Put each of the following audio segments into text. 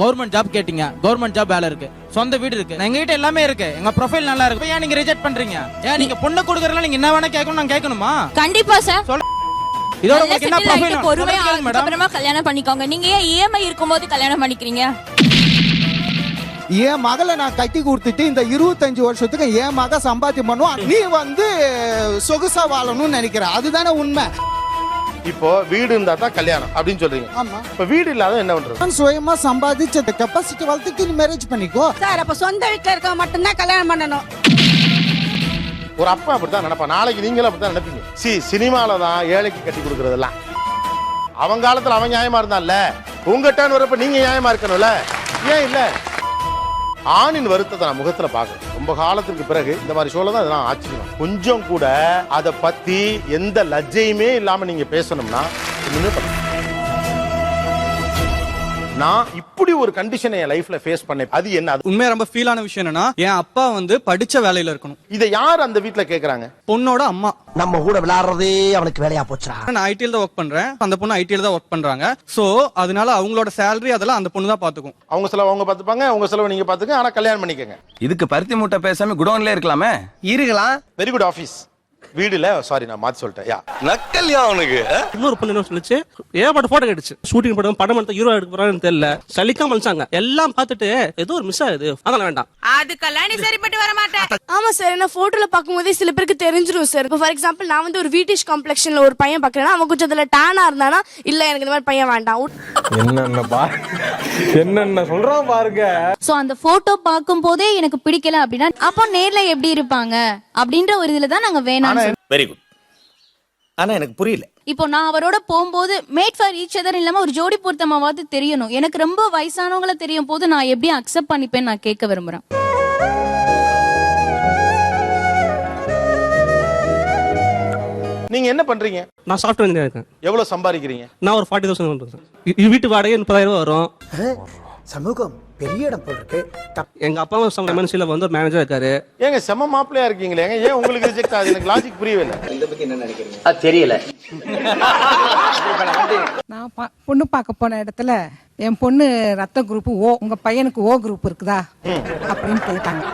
Government job கேட்டீங்க. Government job வேலை இருக்கு. சொந்த வீடு இருக்கு. எங்க கிட்ட எல்லாமே இருக்கு. எங்க ப்ரொஃபைல் நல்லா இருக்கு. ஏன் நீங்க ரிஜெக்ட் பண்றீங்க? ஏன் நீங்க பொண்ணு கொடுக்கறதுல நீங்க என்ன வேணா கேட்கணும் நான் கேட்கணுமா? கண்டிப்பா சார் இதோட நல்லா உங்களுக்கு என்ன ப்ரொஃபைல் பொறுமையா மேடம் அதுக்கப்புறமா கல்யாணம் பண்ணிக்கோங்க. நீங்க ஏன் இஎம்ஐ இருக்கும்போது கல்யாணம் பண்ணிக்கிறீங்க? என் மகளை நான் கட்டி கொடுத்துட்டு இந்த இருபத்தஞ்சு வருஷத்துக்கு என் மக சம்பாத்தியம் பண்ணுவான். நீ வந்து சொகுசா வாழணும்னு நினைக்கிற. அதுதானே உண்மை. இப்போ வீடு இருந்தா தான் கல்யாணம் அப்படின்னு சொல்றீங்க. ஆமா. இப்ப வீடு இல்லாத என்ன பண்றது? நான் சுயமா சம்பாதிச்சு கெப்பாசிட்டி வளர்த்துட்டு நீ மேரேஜ் பண்ணிக்கோ. சார் அப்ப சொந்த வீட்டுல இருக்க மட்டும்தான் கல்யாணம் பண்ணணும். ஒரு அப்பா அப்படித்தான் நினைப்பான். நாளைக்கு நீங்களும் அப்படித்தான் நினைப்பீங்க. சி சினிமால தான் ஏழைக்கு கட்டி கொடுக்கறதெல்லாம். அவன் காலத்துல அவன் நியாயமா இருந்தான்ல. உங்க டர்ன் வரப்ப நீங்க நியாயமா இருக்கணும்ல. ஏன் இல்ல? ஆணின் வருத்தத்தை நான் முகத்துல பாக்குறேன் ரொம்ப காலத்துக்கு பிறகு இந்த மாதிரி ஷோல தான் இதெல்லாம் ஆச்சரியம் கொஞ்சம் கூட அதை பத்தி எந்த லஜ்ஜையுமே இல்லாம நீங்க பேசணும்னா இன்னுமே பண்ணுங்க நான் இப்படி ஒரு கண்டிஷனை என் லைஃப்ல ஃபேஸ் பண்ணேன். அது என்ன? அது உண்மையா ரொம்ப ஃபீலான விஷயம் என்னன்னா என் அப்பா வந்து படிச்ச வேலையில இருக்கணும். இதை யார் அந்த வீட்ல கேக்குறாங்க? பொண்ணோட அம்மா. நம்ம கூட விளையாடுறதே அவனுக்கு வேலையா போச்சுடா. நான் ஐடிஎல் தான் ஒர்க் பண்றேன். அந்த பொண்ணு ஐடிஎல் தான் ஒர்க் பண்றாங்க. சோ அதனால அவங்களோட சேலரி அதெல்லாம் அந்த பொண்ணு தான் பாத்துக்கும். அவங்க செலவு அவங்க பார்த்துப்பாங்க அவங்க செலவு நீங்க பார்த்துக்க ஆனா கல்யாணம் பண்ணிக்கங்க. இதுக்கு பருத்தி மூட்டை பேசாம குடோன்ல இருக்கலாமே. இருக்கலாம். வெரி குட் ஆஃபீஸ் வீடுல சாரி நான் மாத்தி சொல்லிட்டேன். யா. நக்கல்யா அவனுக்கு? இன்னொரு பொண்ணு என்ன சொல்லுச்சு? ஏகப்பட்ட போட்டோ கேட்டுச்சு ஷூட்டிங் படம் படம் எடுத்த ஹீரோ எடுக்க போறான்னு தெரியல. சலிக்காம அழிச்சாங்க எல்லாம் பார்த்துட்டு ஏதோ ஒரு மிஸ் ஆகுது அதெல்லாம் வேண்டாம். அதுக்கெல்லாம் நீ சரிப்பட்டு வர மாட்டேன். ஆமா சார் என்ன போட்டோல பார்க்கும்போதே சில பேருக்கு தெரிஞ்சிரும் சார் இப்போ ஃபார் எக்ஸாம்பிள் நான் வந்து ஒரு வீட்டிஷ் காம்ப்ளெக்ஷன்ல ஒரு பையன் பார்க்கறேன்னா அவன் கொஞ்சம் அதுல டேனா இருந்தானா இல்ல எனக்கு இந்த மாதிரி பையன் வேண்டாம். என்னென்ன பா என்னென்ன சொல்றான் பாருங்க. சோ அந்த போட்டோ பார்க்கும் போதே எனக்கு பிடிக்கல அப்படின்னா அப்போ நேர்ல எப்படி இருப்பாங்க? அப்படின்ற ஒரு இதுல தான் நாங்க வேணாம் வெரி குட் ஆனா எனக்கு புரியல. இப்போ நான் அவரோட போகும்போது மேட் ஃபார் ஈச் அதர் இல்லாம ஒரு ஜோடி பொருத்தமாவது தெரியணும். எனக்கு ரொம்ப வயசானவங்கள தெரியும் போது நான் எப்படி அக்செப்ட் பண்ணிப்பேன் நான் கேட்க விரும்புறேன். நீங்க என்ன பண்றீங்க? நான் சாஃப்ட்வேர் இன்ஜினியர் இருக்கேன். எவ்வளவு சம்பாதிக்கிறீங்க? நான் ஒரு ஃபார்ட்டி தௌசண்ட் பண்றேன் வீட்டு வாடகை முப்பதாயிரம் ரூபாய் வரும். சமூகம். பெரிய இடம் போல் இருக்கு எங்க அப்பா எம்என்சில வந்து ஒரு மேனேஜர் இருக்காரு. ஏங்க செம மாப்பிள்ளையா இருக்கீங்களே. ஏங்க ஏன் உங்களுக்கு ரிஜெக்ட் ஆகுது? எனக்கு லாஜிக் புரியவே இல்லை. தெரியல. நான் பா- பொண்ணு பார்க்க போன இடத்துல என் பொண்ணு ரத்த குரூப் ஓ உங்க பையனுக்கு ஓ குரூப் இருக்குதா? அப்படின்னு கேட்டாங்க.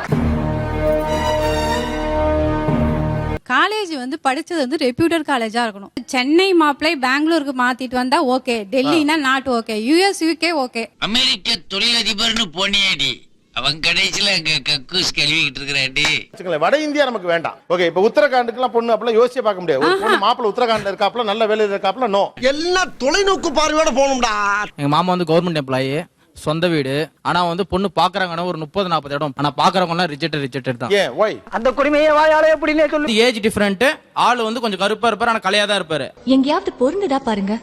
காலேஜ் வந்து படிச்சது வந்து ரெப்யூட்டட் காலேஜா இருக்கணும். சென்னை மாப்பிளை பெங்களூருக்கு மாத்திட்டு வந்தா okay டெல்லினா not okay US UK okay அமெரிக்க தொழிலதிபர்னு போனியேடி. அவன் கடைசியில அங்க கக்கூஸ் கழுவிக்கிட்டு இருக்கிறாடி வட இந்தியா நமக்கு வேண்டாம். ஓகே இப்ப உத்தரகாண்டுக்குலாம் பொண்ணு அப்பெல்லாம் யோசிச்சு பார்க்க முடியாது. ஒரு பொண்ணு மாப்பிள்ள உத்தரகாண்ட்ல இருக்காப்ல நல்ல வேலையில இருக்காப்ல நோ எல்லாம் தொலைநோக்கு பார்வையோட போகணும்டா. எங்க மாமா வந்து கவர்மெண்ட் எம்ப்ளாயி சொந்த வீடு. ஆனா வந்து பொண்ணு பாக்குறாங்கன்னா ஒரு முப்பது நாற்பது இடம். ஆனா பாக்குறவங்க எல்லாம் ரிஜெக்ட் ரிஜெக்டட் தான். ஏன்? ஒய் அந்த குடிமையை வாயாலே எப்படின்னே சொல்லு. ஏஜ் டிஃபரெண்ட் ஆள் வந்து கொஞ்சம் கருப்பா இருப்பாரு ஆனா கலையா தான் இருப்பாரு. எங்கேயாவது பொருந்துதா பாருங்க.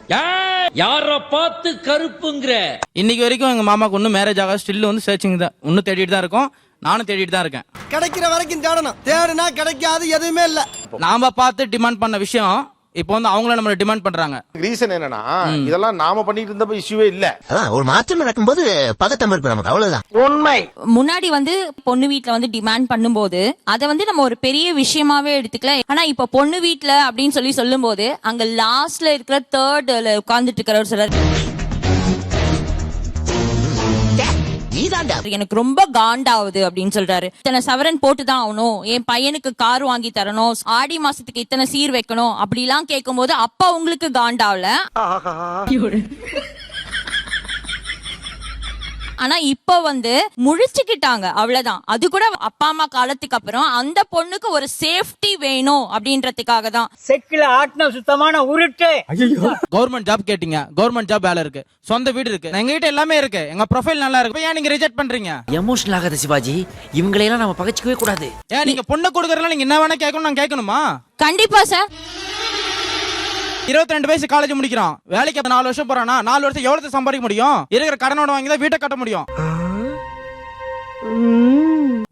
யார பார்த்து கருப்புங்கிற? இன்னைக்கு வரைக்கும் எங்க மாமாக்கு இன்னும் மேரேஜ் ஆகாது. ஸ்டில் வந்து சர்ச்சிங் தான். இன்னும் தேடிட்டு தான் இருக்கோம். நானும் தேடிட்டு தான் இருக்கேன். கிடைக்கிற வரைக்கும் தேடணும். தேடுனா கிடைக்காது எதுவுமே இல்ல. நாம பார்த்து டிமாண்ட் பண்ண விஷயம் இப்போ வந்து அவங்கள நம்மள டிமாண்ட் பண்றாங்க. ரீசன் என்னன்னா இதெல்லாம் நாம பண்ணிட்டு இருந்தப்ப இஷ்யூவே இல்ல. ஒரு மாற்றம் நடக்கும்போது பதட்டம் இருக்கு நமக்கு அவ்வளவுதான். உண்மை. முன்னாடி வந்து பொண்ணு வீட்ல வந்து டிமாண்ட் பண்ணும்போது அதை வந்து நம்ம ஒரு பெரிய விஷயமாவே எடுத்துக்கல ஆனா இப்ப பொண்ணு வீட்ல அப்படின்னு சொல்லி சொல்லும்போது அங்க லாஸ்ட்ல இருக்கிற தேர்ட்ல உட்கார்ந்துட்டு இருக்கிறவர் சொல்றாரு நீதாண்டா. எனக்கு ரொம்ப காண்டாவுது அப்படின்னு சொல்றாரு. இத்தனை சவரன் போட்டுதான் ஆகணும். என் பையனுக்கு கார் வாங்கி தரணும். ஆடி மாசத்துக்கு இத்தனை சீர் வைக்கணும். அப்படிலாம் கேட்கும்போது அப்பா உங்களுக்கு காண்டாவல? ஆனா இப்ப வந்து முழிச்சுக்கிட்டாங்க அவ்வளவுதான். அது கூட அப்பா அம்மா காலத்துக்கு அப்புறம் அந்த பொண்ணுக்கு ஒரு சேஃப்டி வேணும் அப்படின்றதுக்காக தான். செக்கில ஆட்டின சுத்தமான உருட்டு. கவர்மெண்ட் ஜாப் கேட்டீங்க. கவர்மெண்ட் ஜாப் வேலை இருக்கு. சொந்த வீடு இருக்கு. எங்க கிட்ட எல்லாமே இருக்கு. எங்க ப்ரொஃபைல் நல்லா இருக்கு. ஏன் நீங்க ரிஜெக்ட் பண்றீங்க? எமோஷனல் ஆகாத சிவாஜி. இவங்களையெல்லாம் நம்ம பகச்சிக்கவே கூடாது. ஏன் நீங்க பொண்ணு கொடுக்கறதுல நீங்க என்ன வேணா கேட்கணும் நான் கேட்கணுமா? கண்டிப்பா சார் இருபத்தி ரெண்டு வயசு காலேஜ் முடிக்கிறான். வேலைக்கு நாலு வருஷம் போறானா நாலு வருஷம் எவ்வளவு சம்பாதிக்க முடியும்? இருக்கிற கடனோட வாங்கி தான் வீட்டை கட்ட முடியும்.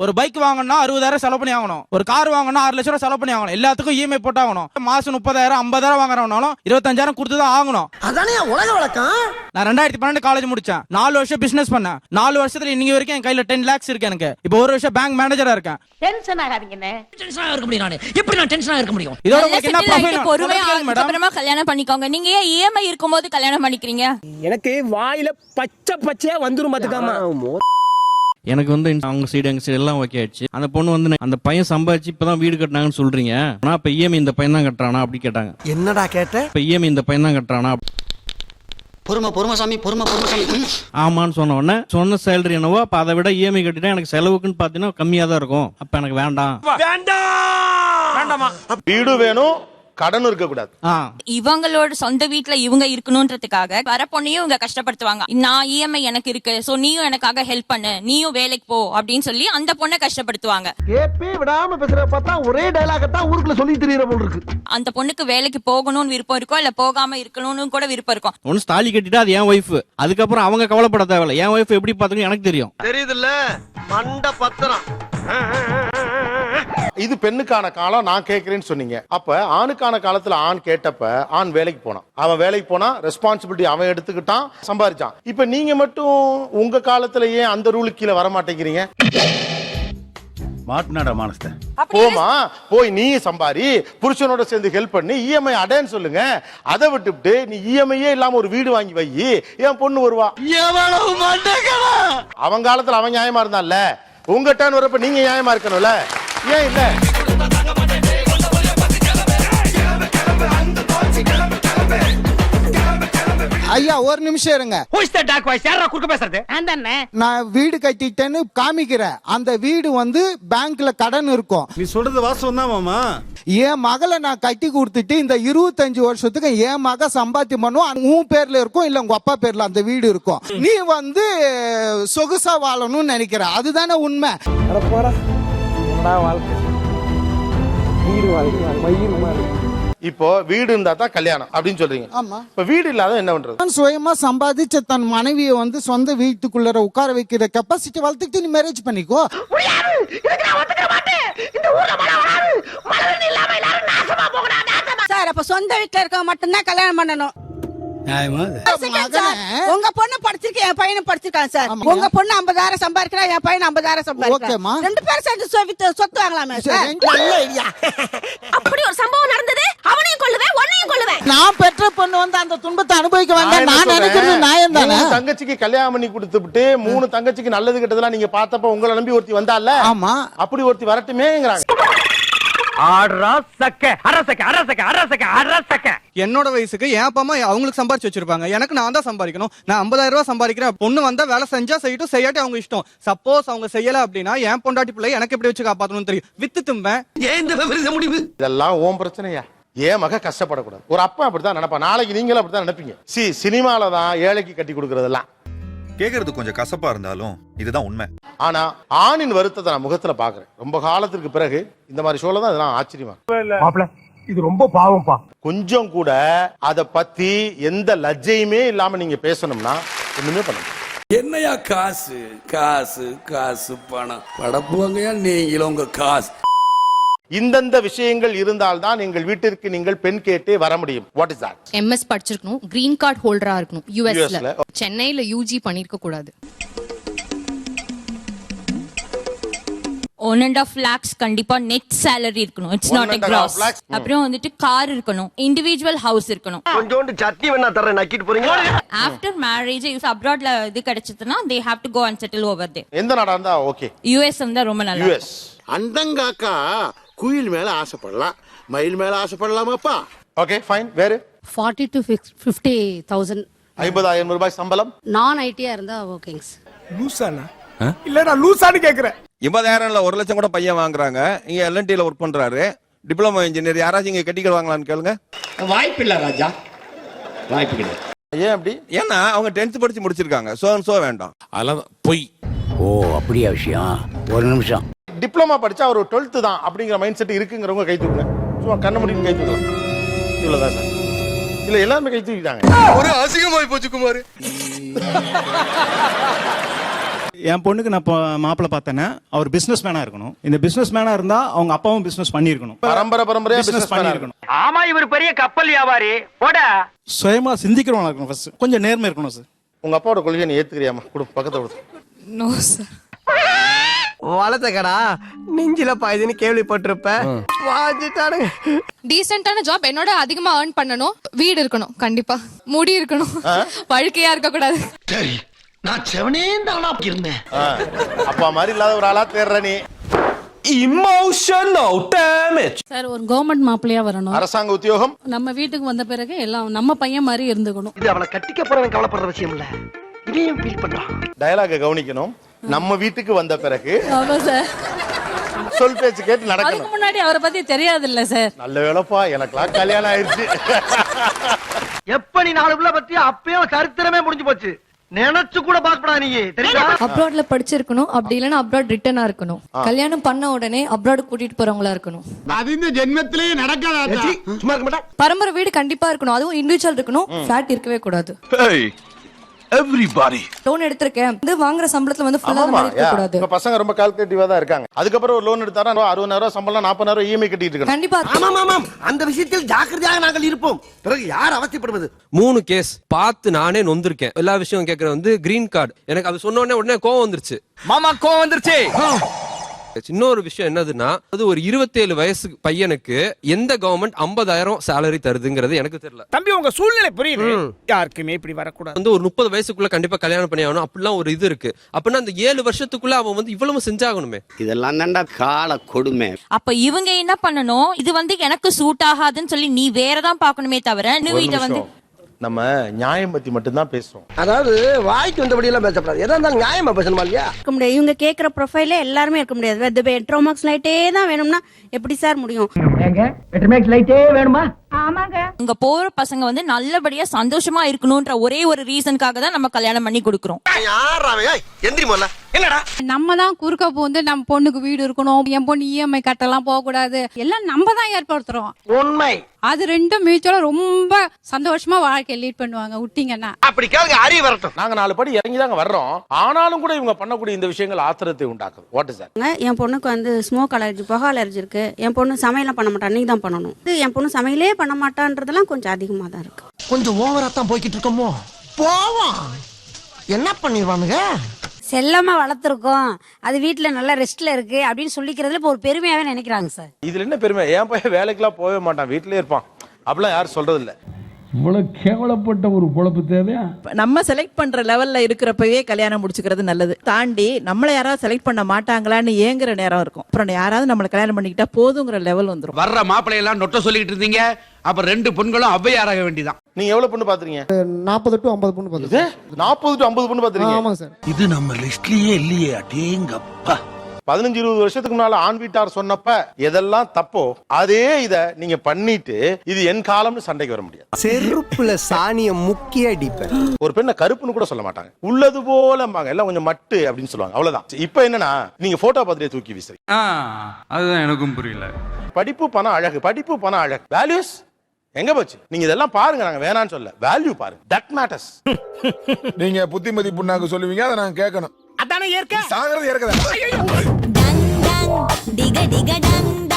ஒரு பைக் வாங்கணும்னா அறுபதாயிரம் செலவு பண்ணி ஆகணும். ஒரு கார் வாங்கணும் ஆறு லட்சம் ரூபாய் செலவு பண்ணி ஆகணும். எல்லாத்துக்கும் இஎம்ஐ போட்டு ஆகணும் மாசம் முப்பதாயிரம் ஐம்பதாயிரம் வாங்குறவனாலும் இருபத்தஞ்சாயிரம் கொடுத்து தான் ஆகணும். அதானே உலக வழக்கம்? நான் ரெண்டாயிரத்தி பன்னெண்டு காலேஜ் முடிச்சேன். நாலு வருஷம் பிசினஸ் பண்ணேன். நாலு வருஷத்துல இன்னைக்கு வரைக்கும் என் கையில டென் லேக்ஸ் இருக்கு எனக்கு. இப்போ ஒரு வருஷம் பேங்க் மேனேஜரா இருக்கேன். டென்ஷன் ஆகாதீங்கண்ணே டென்ஷனா இருக்க முடியும் நானு. எப்படி நான் டென்ஷனா இருக்க முடியும்? இதோட உங்களுக்கு என்ன ப்ரொஃபைல் பொறுமையா அப்புறமா கல்யாணம் பண்ணிக்கோங்க. நீங்க ஏன் இஎம்ஐ இருக்கும்போது கல்யாணம் பண்ணிக்கிறீங்க? எனக்கு வாயில பச்சை பச்சையா வந்துரும் பாத்துக்காம. எனக்கு வந்து அவங்க சைடு எங்க சைடு எல்லாம் ஓகே ஆயிடுச்சு. அந்த பொண்ணு வந்து அந்த பையன் சம்பாதிச்சு இப்பதான் வீடு கட்டினாங்கன்னு சொல்றீங்க. ஆனா இப்ப இஎம்ஐ இந்த பையன் தான் கட்டுறானா அப்படி கேட்டாங்க. என்னடா கேட்ட? இப்ப இஎம்ஐ இந்த பையன் தான் கட்டுறானா பொறுமை பொறுமை சாமி பொறுமை பொறுமை சாமி. ஆமான்னு சொன்ன உடனே சொன்ன சேலரி என்னவோ அப்ப அதை விட இஎம்ஐ கட்டிட்டா எனக்கு செலவுக்குன்னு பாத்தீங்கன்னா கம்மியா தான் இருக்கும். அப்ப எனக்கு வேண்டாம்? வீடு வேணும் கடன் இருக்க கூடாது ஆ. இவங்களோட சொந்த வீட்ல இவங்க இருக்கணும்ன்றதுக்காக வர பொண்ணையும் இவங்க கஷ்டப்படுத்துவாங்க. நான் இஎம்ஐ எனக்கு இருக்கு சோ நீயும் எனக்காக ஹெல்ப் பண்ணு நீயும் வேலைக்கு போ அப்படின்னு சொல்லி அந்த பொண்ணை கஷ்டப்படுத்துவாங்க. கேப்பே விடாம பேசுற பார்த்தா ஒரே டயலாக தான் ஊருக்குள்ள சொல்லி தெரியற போல் இருக்கு. அந்த பொண்ணுக்கு வேலைக்கு போகணும்னு விருப்பம் இருக்கும் இல்ல போகாம இருக்கணும்னு கூட விருப்பம் இருக்கும் ஒன்னு தாலி கட்டிட்டா அது என் ஒய்ஃப் அதுக்கப்புறம் அவங்க கவலைப்பட தேவையில்ல. என் ஒய்ஃப் எப்படி பாத்துக்கணும் எனக்கு தெரியும். தெரியுதுல்ல? மண்ட பத்திரம். இது பெண்ணுக்கான காலம் நான் கேட்கிறேன்னு சொன்னீங்க. அப்ப ஆணுக்கான காலத்துல ஆண் கேட்டப்ப ஆண் வேலைக்கு போனான். அவன் வேலைக்கு போனா ரெஸ்பான்சிபிலிட்டி அவன் எடுத்துக்கிட்டான் சம்பாதிச்சான் இப்ப நீங்க மட்டும் உங்க காலத்துல ஏன் அந்த ரூலுக்கு கீழே வர மாட்டேங்கிறீங்க? மாட்டினாடா மானஸ்த போமா போய் நீ சம்பாரி புருஷனோட சேர்ந்து ஹெல்ப் பண்ணி இஎம்ஐ அடைன்னு சொல்லுங்க. அதை விட்டுவிட்டு நீ இஎம்ஐயே இல்லாம ஒரு வீடு வாங்கி வை. என் பொண்ணு வருவா. அவன் காலத்துல அவன் நியாயமா இருந்தான்ல. உங்க டர்ன் வரப்ப நீங்க நியாயமா இருக்கணும்ல. ஏன் இல்ல ஐயா ஒரு நிமிஷம் இருங்க. குறுக்க பேசுறது? நான் வீடு கட்டிட்டேன்னு காமிக்கிறேன். அந்த வீடு வந்து பேங்க்ல கடன் இருக்கும். நீ சொல்றது வாசம் தான் மாமா. என் மகளை நான் கட்டி கொடுத்துட்டு இந்த இருபத்தஞ்சு வருஷத்துக்கு என் மக சம்பாத்தியம் பண்ணுவோம் உன் பேர்ல இருக்கும் இல்ல உங்க அப்பா பேர்ல அந்த வீடு இருக்கும். நீ வந்து சொகுசா வாழணும்னு நினைக்கிற. அதுதானே உண்மை. இப்போ வீடு இருந்தா தான் கல்யாணம் அப்படின்னு சொல்றீங்க. ஆமா. இப்ப வீடு இல்லாத என்ன பண்றது? தான் சுயமா சம்பாதிச்ச தன் மனைவியை வந்து சொந்த வீட்டுக்குள்ள உட்கார வைக்கிற கெப்பாசிட்டி வளர்த்துக்கிட்டு நீ மேரேஜ் பண்ணிக்கோ. சார் அப்ப சொந்த வீட்டுல இருக்க மட்டும்தான் கல்யாணம் பண்ணணும். உங்க பொண்ணு படிச்சிருக்க என் பையனும் படிச்சிருக்கான் சார். உங்க பொண்ணு ஐம்பதாயிரம் சம்பாதிக்கிறா என் பையன் ஐம்பதாயிரம் ஓகேம்மா. சம்பாதிக்கிறான் ரெண்டு பேரும் சேர்ந்து சொத்து- சொத்து வாங்கலாமே சார் அப்படி ஒரு சம்பவம் நடந்தது. அவனையும் கொள்ளுவேன் உன்னையும் கொள்ளுவேன் நான் பெற்ற பொண்ணு வந்து அந்த துன்பத்தை அனுபவிக்க நான் வேண்டாம் என்ன நான் நினைக்கிறது நியாயம் தானே தங்கச்சிக்கு கல்யாணம் பண்ணி கொடுத்துட்டு மூணு தங்கச்சிக்கு நல்லது கெட்டதெல்லாம் நீங்க பார்த்தப்ப உங்களை நம்பி ஒருத்தி வந்தால ஆமா. அப்படி ஒருத்தி வரட்டுமேங்கிறாங்க. என்னோட வயசுக்கு என் அப்பா அம்மா அவங்களுக்கு சம்பாரிச்சு வச்சிருப்பாங்க. எனக்கு நான் தான் சம்பாதிக்கணும். நான் 50000 ரூபாய் சம்பாதிக்கிறேன். பொண்ணு வந்தா வேலை செஞ்சா செய்யட்டும் செய்யாட்டி அவங்க இஷ்டம். சப்போஸ் அவங்க செய்யல அப்படின்னா என் பொண்டாட்டி பிள்ளை எனக்கு எப்படி வச்சு காப்பாத்தணும்னு தெரியும். வித்து தும்பேன். ஏன் இந்த முடிவு? இதெல்லாம் ஓம் பிரச்சனையா? ஏன் மக கஷ்டப்படக்கூடாது? ஒரு அப்பா அப்படித்தான் நினைப்பா நாளைக்கு நீங்களும் அப்படித்தான் நினைப்பீங்க. சி சினிமால தான் ஏழைக்கு கட்டி கொடுக்கறதெல்லாம். கேக்குறது கொஞ்சம் கசப்பா இருந்தாலும் இதுதான் உண்மை. ஆனா ஆணின் வருத்தத்தை நான் முகத்துல பாக்குறேன். ரொம்ப காலத்திற்கு பிறகு இந்த மாதிரி ஷோல தான் இதெல்லாம் ஆச்சரியமா இது ரொம்ப பாவம்ப்பா. கொஞ்சம் கூட அத பத்தி எந்த லஜ்ஜையுமே இல்லாம நீங்க பேசணும்னா ஒண்ணுமே பண்ண. என்னையா காசு? காசு காசு பணம். படப்புவங்கயா நீங்களும் உங்க காசு? இந்தந்த விஷயங்கள் இருந்தால்தான் எங்கள் வீட்டிற்கு நீங்கள் பெண் கேட்டே வர முடியும். வாட் இஸ் தட் எம்எஸ் படிச்சிருக்கணும். கிரீன் கார்டு ஹோல்டரா இருக்கணும். யூஎஸ்ல. சென்னையில யூஜி பண்ணிருக்க கூடாது. ஒன் அண்ட் ஆஃப் லேக்ஸ் கண்டிப்பா நெட் சேலரி இருக்கணும். It's not a gross. அப்புறம் வந்துட்டு கார் இருக்கணும். இண்டிவிஜுவல் ஹவுஸ் இருக்கணும். கொஞ்சோண்டு சட்னி வேணா தரேன் நக்கிட்டு போறீங்க ஆஃப்டர் மேரேஜ் அப்ராட்ல இது கிடைச்சதுன்னா they have to go and settle over there எந்த நாடா இருந்தா ஓகே யூஎஸ் தான் ரொம்ப நல்லா. யுஎஸ் அண்டங்காக்கா குயில் மேல ஆசைப்படலாம். மயில் மேல ஆசைப்படலாமாப்பா? ஓகே ஃபைன் வேறு? ஃபார்ட்டி டு ஃபிஃப்டி தௌசண்ட் ஐம்பதாயிரம் ரூபாய் சம்பளம்? நான் ஐடியா இருந்தா ஓகேங்க லூசானா? இல்ல நான் லூசான்னு கேக்குறேன். எண்பதாயிரம்ல ஒரு லட்சம் கூட பையன் வாங்குறாங்க. இங்க எல்என்டில ஒர்க் பண்றாரு. டிப்ளமோ இன்ஜினியர் யாராச்சும் இங்க கட்டிக்கிடுவாங்களான்னு கேளுங்க. வாய்ப்பு இல்ல ராஜா. வாய்ப்பு கிடையாது. ஏன் அப்படி? ஏன்னா அவங்க டென்த் படிச்சு முடிச்சிருக்காங்க. சோ சோ வேண்டாம். அதெல்லாம் பொய். ஓ அப்படியா விஷயம். ஒரு நிமிஷம். டிப்ளமா படிச்சா ஒரு டுவெல்த் தான் அப்படிங்கிற மைண்ட் செட் இருக்குங்கிறவங்க கை தூக்குங்க. சும்மா கண்ண முடியும் கை தூக்கலாம் இவ்வளவுதான் சார். இல்ல எல்லாருமே கை தூக்கிட்டாங்க. ஒரு அசிங்கமாய் போச்சு குமார். என் பொண்ணுக்கு நான் இப்போ மாப்பிள்ளை பார்த்தேன்னா அவர் பிசினஸ் மேனா இருக்கணும். இந்த பிசினஸ் மேனா இருந்தா அவங்க அப்பாவும் பிசினஸ் பண்ணியிருக்கணும். பரம்பரை பரம்பரையா பிசினஸ் பண்ணியிருக்கணும். ஆமா இவர் பெரிய கப்பல் வியாபாரி. போட. சுயமா சிந்திக்கிறவங்களா இருக்கணும் ஃபர்ஸ்ட் கொஞ்சம் நேர்மை இருக்கணும் சார் உங்க அப்பாவோட கொள்கையை நீ ஏத்துக்கிறியாமா கொடு பக்கத்துல கொடு நோ சார் வளர்த்தக்கடா நெஞ்சில பாயுதுன்னு கேள்விப்பட்டிருப்ப. வாஞ்சிட்டானுங்க. டீசென்டான ஜாப் என்னோட அதிகமா ஏர்ன் பண்ணணும். வீடு இருக்கணும் கண்டிப்பா. முடி இருக்கணும். வழுக்கையா இருக்க கூடாது நான் செவனே தானா இருந்தேன் அப்பா மாதிரி இல்லாத ஒரு ஆளா தேடுற நீ. இமோஷனல் டேமேஜ் சார் ஒரு கவர்மெண்ட் மாப்பிள்ளையா வரணும். அரசாங்க உத்தியோகம்? நம்ம வீட்டுக்கு வந்த பிறகு எல்லாம் நம்ம பையன் மாதிரி இருந்துக்கணும். இது அவளை கட்டிக்க போறவன் கவலைப்படுற விஷயம் இல்ல. இதையும் ஃபீல் பண்றான். டயலாக கவனிக்கணும். நம்ம வீட்டுக்கு வந்த பிறகு ஆமா சார். சொல் பேச்சு கேட்டு நடக்கணும். முன்னாடி அவரை பத்தி தெரியாது இல்ல சார். நல்ல வேலைப்பா எனக்கெல்லாம் கல்யாணம் ஆயிடுச்சு. எப்ப நீ நாலு பிள்ளை பத்தி அப்பயும் சரித்திரமே முடிஞ்சு போச்சு. நினைச்சு கூட பாக்கப்படா நீ தெரியுதா? அப்ராட்ல படிச்சிருக்கணும். அப்படி இல்லைன்னா அப்ராட் ரிட்டர்னா இருக்கணும். கல்யாணம் பண்ண உடனே அப்ராட் கூட்டிட்டு போறவங்களா இருக்கணும். அது இந்த ஜென்மத்திலேயே நடக்காத? சும்மா இருக்க மாட்டா. பரம்பரை வீடு கண்டிப்பா இருக்கணும். அதுவும் இண்டிவிஜுவல் இருக்கணும். ஃபிளாட் இருக்கவே கூடாது. எவ்ரிபாடி லோன் எடுத்திருக்கேன். வந்து வாங்குற சம்பளத்துல வந்து ஃபுல்லா ஆமாமா இருக்க கூடாது இப்ப பசங்க ரொம்ப கால்குலேட்டிவா தான் இருக்காங்க. அதுக்கப்புறம் ஒரு லோன் எடுத்தாரா அறுபதாயிரம் ரூபாய் சம்பளம் நாற்பதாயிரம் இஎம்ஐ கட்டிட்டு இருக்கணும். கண்டிப்பா. ஆமாம் ஆமாம் அந்த விஷயத்தில் ஜாக்கிரதையாக நாங்கள் இருப்போம். பிறகு யார் அவசியப்படுவது மூணு கேஸ் பார்த்து நானே நொந்திருக்கேன். எல்லா விஷயம் கேட்கறது வந்து கிரீன் கார்டு எனக்கு அது சொன்ன உடனே உடனே கோவம் வந்துருச்சு. மாமா கோவம் வந்துருச்சு. இன்னொரு விஷயம் என்னதுன்னா அது ஒரு இருபத்தேழு வயசு பையனுக்கு எந்த கவர்மெண்ட் ஐம்பதாயிரம் சேலரி தருதுங்கிறது எனக்கு தெரியல. தம்பி உங்க சூழ்நிலை புரியுது. யாருக்குமே இப்படி வரக்கூடாது. வந்து ஒரு முப்பது வயசுக்குள்ள கண்டிப்பா கல்யாணம் பண்ணி ஆகணும். அப்படிலாம் ஒரு இது இருக்கு. அப்படின்னா அந்த ஏழு வருஷத்துக்குள்ள அவன் வந்து இவ்வளவு செஞ்சாகணுமே. இதெல்லாம் தான்டா கால கொடுமை. அப்ப இவங்க என்ன பண்ணணும்? இது வந்து எனக்கு சூட் ஆகாதுன்னு சொல்லி நீ வேறதான் பார்க்கணுமே தவிர ஒரு வீட்டை வந்து. நம்ம நியாயம் பத்தி மட்டும்தான் பேசுறோம். அதாவது வாய்க்கு வந்தபடி எல்லாம் பேசப்படாது. எதா இருந்தாலும் நியாயமா பேசணுமா இல்லையா? இருக்க முடியாது. இவங்க கேக்குற ப்ரொஃபைலே எல்லாருமே இருக்க முடியாது. ட்ரோமாக்ஸ் லைட்டே தான் வேணும்னா எப்படி சார் முடியும்? லைட்டே வேணுமா? அங்க போற பசங்க வந்து நல்லபடியா சந்தோஷமா இருக்கணும்ன்ற ஒரே ஒரு ரீசனுக்காக தான் நம்ம கல்யாணம் பண்ணி கொடுக்கறோம். நம்ம தான் குறுக்க போந்து நம்ம பொண்ணுக்கு வீடு இருக்கணும் என் பொண்ணு இஎம்ஐ கட்டெல்லாம் போக கூடாது எல்லாம் நம்ம தான் ஏற்படுத்துறோம். உண்மை. அது ரெண்டும் மியூச்சுவலா ரொம்ப சந்தோஷமா வாழ்க்கையை லீட் பண்ணுவாங்க விட்டீங்கன்னா. அப்படி கேளுங்க அறிய வரட்டும். நாங்க நாலு படி இறங்கி தாங்க வர்றோம். ஆனாலும் கூட இவங்க பண்ணக்கூடிய இந்த விஷயங்கள் ஆத்திரத்தை உண்டாக்குது. வாட் இஸ் என் பொண்ணுக்கு வந்து ஸ்மோக் அலர்ஜி புகை அலர்ஜி இருக்கு. என் பொண்ணு சமையலாம் பண்ண மாட்டா நீ தான் பண்ணணும். இது என் பொண்ணு சமையலே பண்ண மாட்டான்றதெல்லாம் கொஞ்சம் அதிகமா தான் இருக்கு. கொஞ்சம் ஓவரா தான் போய்கிட்டு இருக்கோமோ? போவோம். என்ன பண்ணிடுவானுங்க? செல்லமா வளர்த்துருக்கோம். அது வீட்டுல நல்ல ரெஸ்ட்ல இருக்கு அப்படின்னு சொல்லிக்கிறதுல இப்போ ஒரு பெருமையாவே நினைக்கிறாங்க சார். இதுல என்ன பெருமை? என் பையன் வேலைக்கெல்லாம் போகவே மாட்டான். வீட்டிலே இருப்பான். அப்படிலாம் யாரும் சொல்றது இல்லை இவ்வளவு கேவலப்பட்ட ஒரு பொழப்பு தேவையா? நம்ம செலக்ட் பண்ற லெவல்ல இருக்கிறப்பவே கல்யாணம் முடிச்சுக்கிறது நல்லது. தாண்டி நம்மள யாராவது செலக்ட் பண்ண மாட்டாங்களான்னு ஏங்குற நேரம் இருக்கும். அப்புறம் யாராவது நம்மள கல்யாணம் பண்ணிக்கிட்டா போதுங்கிற லெவல் வந்துரும். வர்ற மாப்பிள்ளையெல்லாம் நொட்ட சொல்லிட்டு இருந்தீங்க. அப்ப ரெண்டு பொண்களும் அவ்வையாராக வேண்டியதான் நீங்க எவ்வளவு பொண்ணு பாத்துறீங்க? நாற்பது டு ஐம்பது பொண்ணு பார்த்து நாற்பது டு ஐம்பது பொண்ணு பாத்துறீங்க. ஆமாங்க சார். இது நம்ம லிஸ்ட்லயே இல்லையே அடேங்கப்பா. பதினஞ்சு இருபது வருஷத்துக்கு முன்னால ஆண் வீட்டார் சொன்னப்ப எதெல்லாம் தப்போ அதே இத நீங்க பண்ணிட்டு இது என் காலம்னு சண்டைக்கு வர முடியாது. செருப்புல சாணிய முக்கிய அடிப்பேன். ஒரு பெண்ணை கருப்புன்னு கூட சொல்ல மாட்டாங்க. உள்ளது போல எல்லாம் கொஞ்சம் மட்டு அப்படின்னு சொல்லுவாங்க. அவ்வளவுதான். இப்ப என்னன்னா நீங்க போட்டோ பார்த்துட்டே தூக்கி வீசுறீங்க. அதுதான் எனக்கும் புரியல. படிப்பு பணம் அழகு படிப்பு பணம் அழகு. வேல்யூஸ் எங்க போச்சு? நீங்க இதெல்லாம் பாருங்க. நாங்க வேணாம்னு சொல்ல. வேல்யூ பாருங்க. தட் மேட்டர்ஸ் நீங்க புத்திமதி புண்ணாக்கு சொல்லுவீங்க. அதை நான் கேட்கணும். அதானே ஏற்க சாகிறது డిగ డిగ డంగ